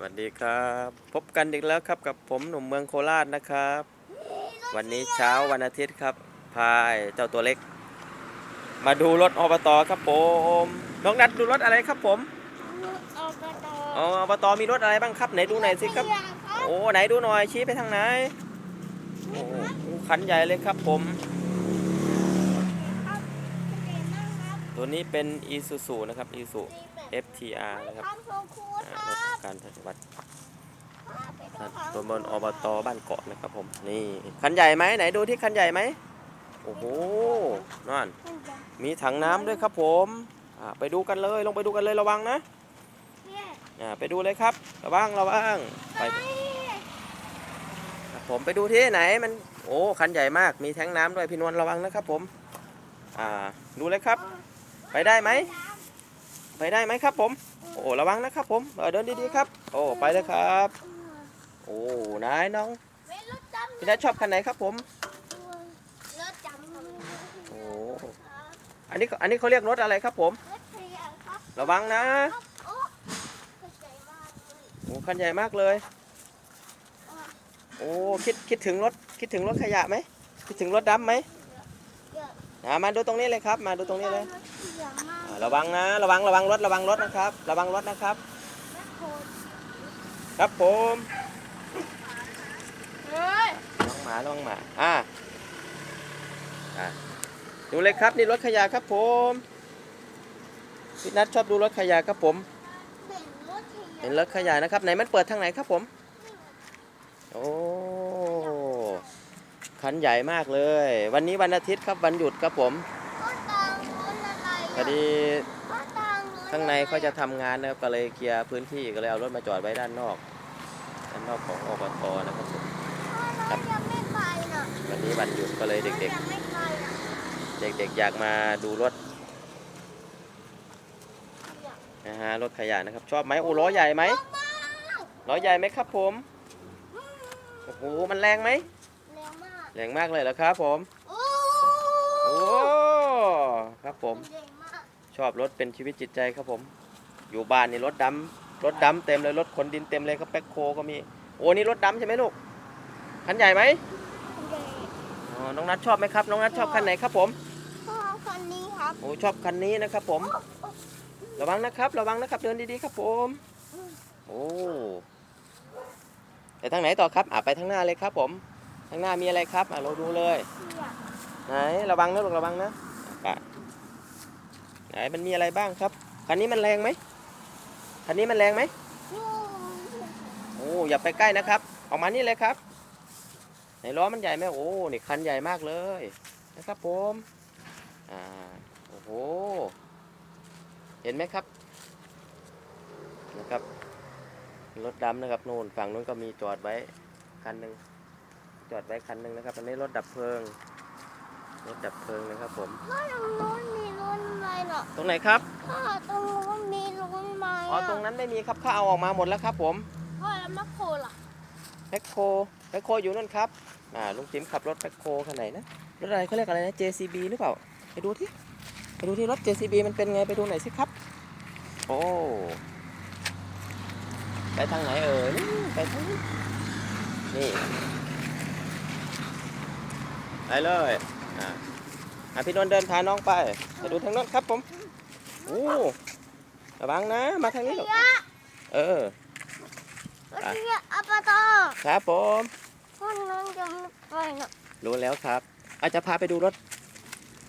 สวัสดีครับ พบกันอีกแล้วครับกับผมหนุ่มเมืองโคราชนะครับ วันนี้เช้าวันอาทิตย์ครับ พายเจ้าตัวเล็ก มาดูรถอบตครับผมน้องนัดดูรถอะไรครับผมอบตอ๋ออบตมีรถอะไรบ้างครับไหนดูหน่อยสิครับ โอ้ไหนดูหน่อยชี้ไปทางไหนโอ้โหคันใหญ่เลยครับผมครับเห็นนะครับตัวนี้เป็น i s u z u นะครับ i s u FTR นะครับทำโชว์ครูอ่าครรัถบ การปฏิบัติตัวบนอบตบ้านเกาะนะครับผมนี่คันใหญ่ไหมไหนดูที่คันใหญ่ไหมโอ้โหนั่นมีถังน้ำด้วยครับผมไปดูกันเลยลงไปดูกันเลยระวังนะไปดูเลยครับระวังระวังไปผมไปดูที่ไหนมันโอ้คันใหญ่มากมีแท้งน้ำด้วยพี่นวลระวังนะครับผมอ่าดูเลยครับ ไปได้ไหมไปได้ไหมครับผม โอ้ระวังนะครับผมเออเดินดีๆครับ โอ้ไปเลยครับ โอ้นายน้องเว้นรถจำพี่นัทชอบคันไหนครับผมรถจำโอ้อันนี้อันนี้เขาเรียกรถอะไรครับผมรถเทียครับระวังนะโอ้เข้าใจมากเลยโอ้คันใหญ่มากเลยโอ้คิดคิดถึงรถคิดถึงรถขยะไหมคิดถึงรถดำไหมเยอะอ่ามาดูตรงนี้เลยครับ มาดูตรงนี้เลย รถเทียมากอ่าระวังนะ ระวังระวังรถระวังรถนะครับ ระวังรถนะครับแม่โคตรครับผมเฮ้ยระวังหมาระวังหมาอ่าอ่าดูเลยครับนี่รถขยะครับผมพี่นัทชอบดูรถขยะครับผมเห็นรถเทียมเห็นรถขยะนะครับไหนมันเปิดทางไหนครับผม โอ้คันใหญ่มากเลย วันนี้วันอาทิตย์ครับวันหยุดครับผม ก็ตังรถอะไร พอดีก็ตังรถข้างในเขาจะทำงานนะครับก็เลยเคลียร์พื้นที่ก็เลยเอารถมาจอดไว้ด้านนอก ด้านนอกของอบตนะครับผมรถยังไม่ไปน่ะวันนี้วันหยุดก็เลยเด็กยังไม่ไปน่ะๆเด็กๆอยากมาดูรถนะฮะรถขยะนะครับ ชอบไหมโอ้ล้อใหญ่ไหมล้อใหญ่ไหมครับผมโอ้โหมันแรงไหมเร็วมากแรงมากเลยเหรอครับผมโอ้โอ้ครับผมเร็วมาก ชอบรถเป็นชีวิตจิตใจครับผม อยู่บ้านนี่รถดำรถดำเต็มเลยรถขนดินเต็มเลยครับแป๊คโคก็มี โอ้นี่รถดำใช่ไหมลูกคันใหญ่ไหมเด็กอ๋อน้องนัทชอบไหมครับ น้องนัทชอบคันไหนครับผมพ่อคันนี้ครับโอ้ชอบคันนี้นะครับผม ระวังนะครับ ระวังนะครับ เดินดีๆครับผม โอ้ไปทางไหนต่อครับอะไปทางหน้าเลยครับผม ทางหน้ามีอะไรครับอะเราดูเลย ไหนระวังนะลูกระวังนะอะไห นมันมีอะไรบ้างครับ คันนี้มันแรงไหมคันนี้มันแรงไหมโอ้อย่าไปใกล้นะครับ ออกมานี่เลยครับไหนล้อมันใหญ่ไหมโอ้นี่คันใหญ่มากเลยนะครับผมอ่าโอ้โหเห็นไหมครับนะครับรถดำนะครับโน่นฝั่งนู้นก็มีจอดไว้คันหนึ่งจอดไว้คันหนึ่งนะครับอันนี้รถดับเพลิง รถดับเพลิงนะครับผมพ่อตรงนู้นมีรถไหมเนาะตรงไหนครับพ่อตรงนู้นมีรถไหมอ๋อตรงนั้นไม่มีครับข้าเอาออกมาหมดแล้วครับผมพ่อแล้วมะโคล่ะแมคโครแมคโครอยู่นั่นครับอ่าลุงจิ๋มขับรถแมคโครคันไหนนะรถอะไรเขาเรียกอะไรนะ JCB หรือเปล่าไปดูที่ไปดูที่รถ JCB มันเป็นไงไปดูหน่อยสิครับ โอ้ไปทางไหนเอ่ยนี่ไปทางนี้นี่ไปเลย อ่าอะพี่นนท์เดินพาน้องไปไปดูทางโน้นครับผมโอ้ระวังนะ มาทางนี้หรอกเทียเออรถเทียอัปตอครับผมพ่อน้องจะไม่ไปเนาะรู้แล้วครับอาจจะพาไปดูรถ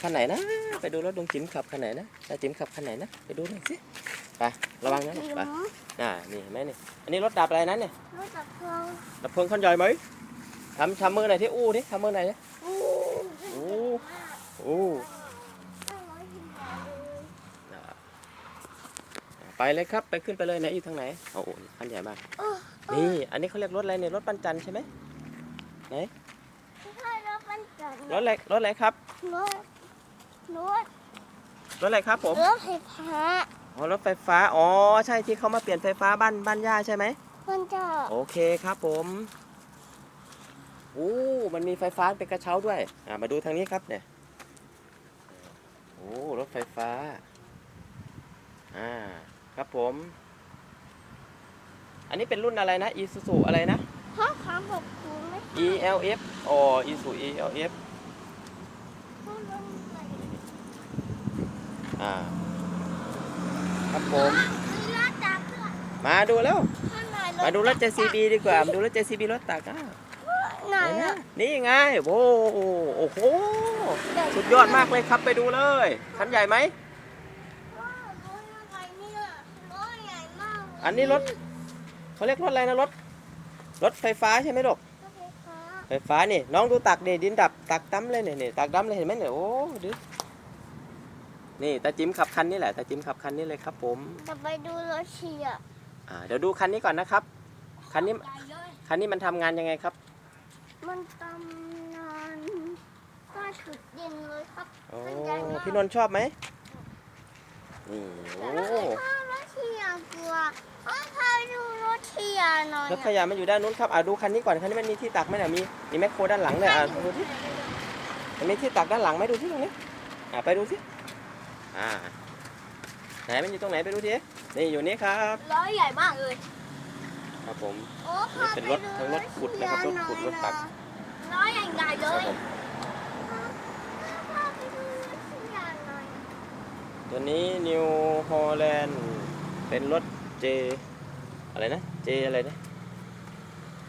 คันไหนนะ ไปดูรถลุงจิ๋มขับคันไหนนะตาจิ๋มขับคันไหนนะ ไปดูหน่อยสิไประวังนะจิ๋ไปมอ่านี่เห็นไหมนี่ อันนี้รถดับอะไรนะเนี่ยรถดับเพลิงดับเพลิงคันใหญ่ไหมทำทำมือหน่อยที่อู้ดิทำมือหน่อยดิ โอ้ โอ้โอ้อ่า ไปเลยครับ ไปขึ้นไปเลยไหนอยู่ทางไหนโอ้โหคันใหญ่มาก นี่อันนี้เขาเรียกรถอะไรเนี่ยรถปั้นจันทร์ใช่ไหมใช่รถมันจัดรถอะไรรถอะไรครับรถรถรถอะไรครับผมรถไฟฟ้าอ๋อรถไฟฟ้าอ๋อใช่ที่เขามาเปลี่ยนไฟฟ้าบ้านบ้านย่าใช่ไหมมันจะโอเคครับผมโอ้มันมีไฟฟ้าเป็นกระเช้าด้วยอ่ามาดูทางนี้ครับเนี่ยโอ้รถไฟฟ้าอ่า ครับผมอันอันนี้เป็นรุ่นอะไรนะ Isuzu อะไรนะเพราะความบอกครูไม่ ELF อ๋อ Isuzu ELF พูดลงไปอ่า ครับผม มีรถจักรด้วยมาดูแล้ว ข้างในมาดูรถ JCB ดีกว่ามาดูรถ JCB รถตักอะไหนไหนอะนะนี่ไงโอ้โหโอ้โห สุดยอดมากเลยครับไปดูเลย คันใหญ่ไหม ว้าวรถอะไรเนี่ยรถใหญ่มากเลย อันนี้รถเขาเรียกรถอะไรนะรถ รถไฟฟ้าใช่ไหมลูกรถไฟฟ้าไฟฟ้านี่น้องดูตักนี่ดินดับตักดำเลยเนี่ยนี่ตักดำเลยเห็นไหมเนี่ยโอ้ดูนี่ตาจิ๋มขับคันนี้แหละตาจิ๋มขับคันนี้เลยครับผมจะไปดูรถเชียร์อ่าเดี๋ยวดูคันนี้ก่อนนะครับ คันนี้ใหญ่เลยคันนี้มันทำงานยังไงครับ มันตำนานก็ฉุดเย็นเลยครับโอ้มันใหญ่มากพี่นนท์ชอบไหมนี่โอ้ แล้วก็รถเชียร์กลัวอ้าวพาไปดูรถเชียร์หน่อยรถขยะมันอยู่ด้านนู้นครับอ่าดูคันนี้ก่อนคันนี้มันมีที่ตักไหมเนี่ยมีมีแมคโครด้านหลังเลยอ่าดูที่มันมีที่ตักด้านหลังไหมดูที่ตรงนี้อ่าไปดูสิอ่าไหนมันอยู่ตรงไหนไปดูทีนี่อยู่นี่ครับล้อใหญ่มากเลยครับผมโอ้นี่เป็นรถทั้งรถขุดนะครับรถขุดรถตักล้อใหญ่ๆเลครับยผมพาไปดูรถเชียร์หน่อยตัวนี้นิวฮอลแลนด์ เป็นรถเจ อะไรนะ เจอะไรนะ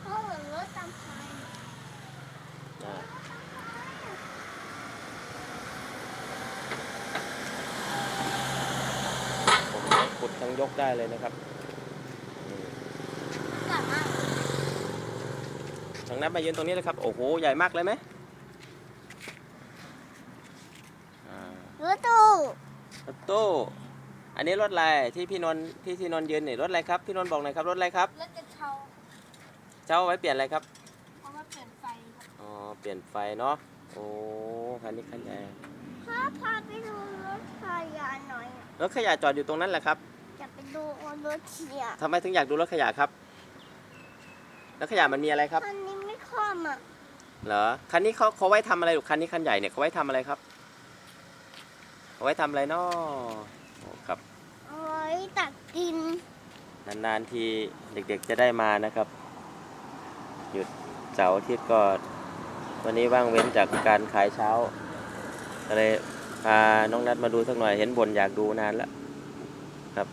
เพราะเหมือนรถตามทางอ่าผมขุดทั้งยกได้เลยนะครับนี่ใหญ่มากทางนับมายืนตรงนี้เลยครับ โอ้โห ใหญ่มากเลยไหมอ่ารถตู้ รถตู้ อันนี้รถอะไรที่พี่นนท์ที่พี่นนท์ยืนนี่รถอะไรครับพี่นนท์บอกหน่อยครับรถอะไรครับรถกระเช้าเจ้าเอาไว้เปลี่ยนอะไรครับเพราะว่าเปลี่ยนไฟครับอ๋อเปลี่ยนไฟเนาะโอ้คันนี้คันใหญ่พาพาไปดูรถขยะหน่อยรถขยะจอดอยู่ตรงนั้นแหละครับจะไปดูรถเชียร์ทำไมถึงอยากดูรถขยะครับรถขยะมันมีอะไรครับคันนี้ไม่คล่อมอะเหรอคันนี้เขาเขาไว้ทำอะไรลูกคันนี้คันใหญ่เนี่ยเขาไว้ทำอะไรครับเอาไว้ทำอะไรเนาะโอ้ครับ เอาไว้ ตักกิน นานๆทีเด็กๆจะได้มานะครับ หยุดเสาร์อาทิตย์ก็วันนี้ว่างเว้นจากการขายเช้าก็เลยพาน้องนัดมาดูสักหน่อยเห็นบนอยากดูนานแล้วครับ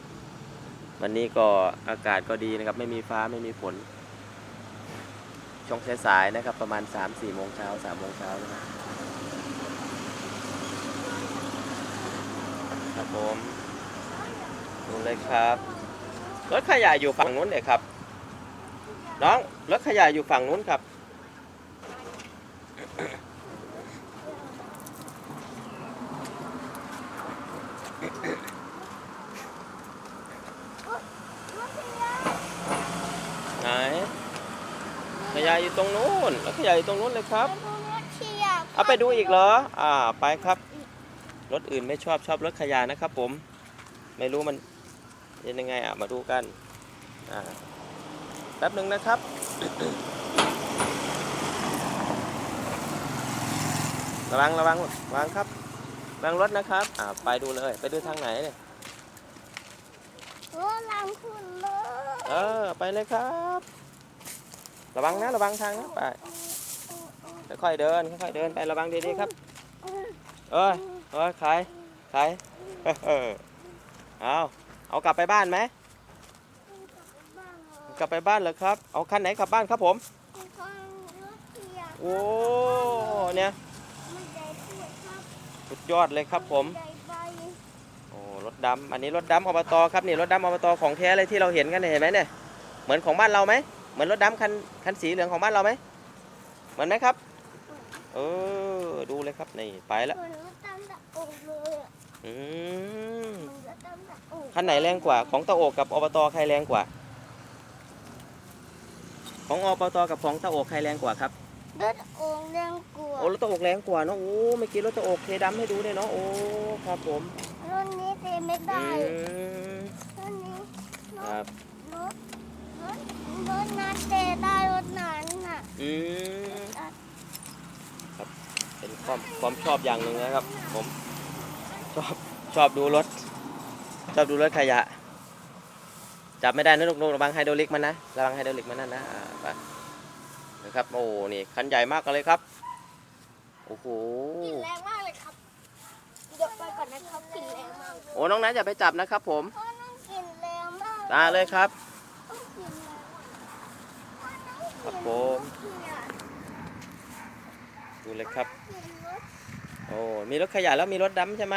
วันนี้ก็อากาศก็ดีนะครับ ไม่มีฟ้าไม่มีฝนช่วงสายๆนะครับ ประมาณ 3-4โมงเช้า3โมงเช้านะครับครับผม ดูเลยครับ รถขยะอยู่ฝั่งนู้นเลยครับ น้องรถขยะอยู่ฝั่งนู้นครับรถเชียร์ไหนขยะอยู่ตรงนู้นรถขยะอยู่ตรงนู้นเลยครับไปดูรถเชียร์เอาไปดูอีกเหรอ อ่า ไปครับ รถอื่นไม่ชอบชอบรถขยะนะครับผม ไม่รู้มัน เป็นยังไงอะมาดูกันอ่าแป๊บหนึ่งนะครับระวังระวังระวังครับระวังรถนะครับอ่าไปดูเลย ไปดูทางไหนเนี่ยรถลังคุณเลยเออไปเลยครับ ระวังนะระวังทางนะไปค่อยๆเดินค่อยๆเดินไประวังดีๆครับ เอ้ยเอ้ยขายขายเออเอา เอากลับไปบ้านไหมกลับไปบ้านเหรอครับ เอาคันไหนกลับบ้านครับผมรถเชียร์โอ้เนี่ยมันใหญ่พูดครับสุดยอดเลยครับผมใหญ่ไปโอ้รถดำอันนี้รถดำอบตครับนี่รถดำอบตของแท้เลยที่เราเห็นกันเนี่ยเห็นไหมเนี่ยเหมือนของบ้านเราไหมเหมือนรถดำคันคันสีเหลืองของบ้านเราไหมเหมือนไหมครับเออดูเลยครับนี่ไปแล้วเหมื อนรถตามตะโอกเลยอะอืมเหมือนรถตามตะโอกคันไหนแรงกว่า ของตะโอกกับอบตใครแรงกว่า ของอบตกับของตะโอกใครแรงกว่าครับรถโองแรงกลัวโอ้รถตะโอกแรงกว่าเนาะโอ้เมื่อกี้รถตะโอกเทดำให้ดูเนี่ยเนาะโอ้ครับผมรถนี้เตะไม่ได้อืมรถนี้รครัถบรถรถรถนั้นเตะได้รถนั้นน่ะอืมครับเป็นความความชอบอย่างหนึ่งนะครับ ผม ชอบชอบดูรถ ชอบดูรถขยะ จับไม่ได้นะลูกๆระวังไฮโดรลิกมันนะระวังไฮโดรลิกมันนั่นนะอ่าไปนะครับโอ้นี่คันใหญ่มากเลยครับโอ้โหกลิ่นแรงมากเลยครับเดี๋ยวไปก่อนนะครับกลิ่นแรงมากโอ้น้องนัทอย่าไปจับนะครับ ผมเพราะน้องกลิ่นแรงมากตาเลยครับต้องกลิ่นแรงมากเพราะน้องกครัลิ่บนผมเนี่ยดูเลยครับกลิ่นรถโอ้มีรถขยะแล้วมีรถดำใช่ไหม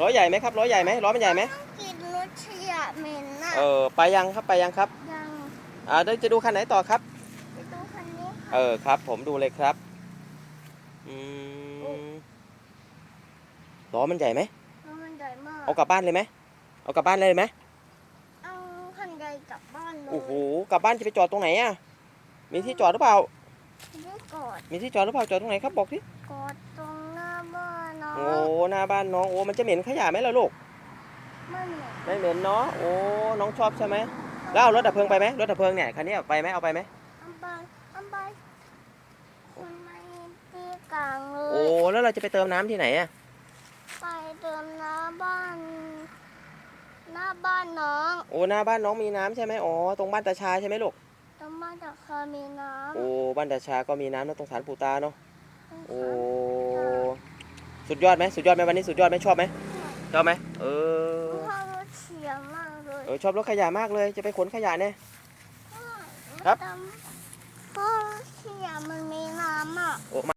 ล้อใหญ่ไหมครับล้อใหญ่ไหมล้อมันใหญ่ไหมน้องกลิ่นรถขยะเหม็นน่ะเออไปยังครับไปยังครับยังอ่าเดี๋ยวจะดูคันไหนต่อครับไปดูคันนี้เออครับ ผมดูเลยครับอืมล้อมันใหญ่ไหมเพราะมันใหญ่มากเอากลับบ้านเลยไหมเอากลับบ้านเลยไหมเอาคันใหญ่กลับบ้านเลยโอ้โหกลับบ้านจะไปจอดตรงไหนอะมีที่จอดหรือเปล่าดูกอดมีที่จอดหรือเปล่าจอดตรงไหนครับบอกสิกอด หน้าบ้านน้องโอ้มันจะเหม็นขยะไหมล่ะลูก ไม่เหม็นไม่เหม็นเนาะโอ้น้องชอบใช่ไหมแล้วเอารถดับเพลิงไปไหมรถดับเพลิงเนี่ยคันนี้ไปไหมเอาไปไหมเอันไปเอันไปมันไม่ตีกลางเลยโอ้แล้วเราจะไปเติมน้ำที่ไหนอะไปเติมน้ำบ้าน หน้าบ้านน้อง โอ้หน้าบ้านน้องมีน้ำใช่ไหมอ๋อตรงบ้านตาชาใช่ไหมลูกตรงบ้านจากเคยมีน้ำโอ้บ้านตาชาก็มีน้ำนะตรงสารปูตาเนาะโอ้ สุดยอดไหมสุดยอดไหมวันนี้สุดยอดไหมชอบไหมชอบไหมเออพ่อรถเฉียมากเลยเออชอบรถขยะมากเลย จะไปขนขยะเนี่ยครับพ่อรถเฉียมันมีน้ำอะโอ้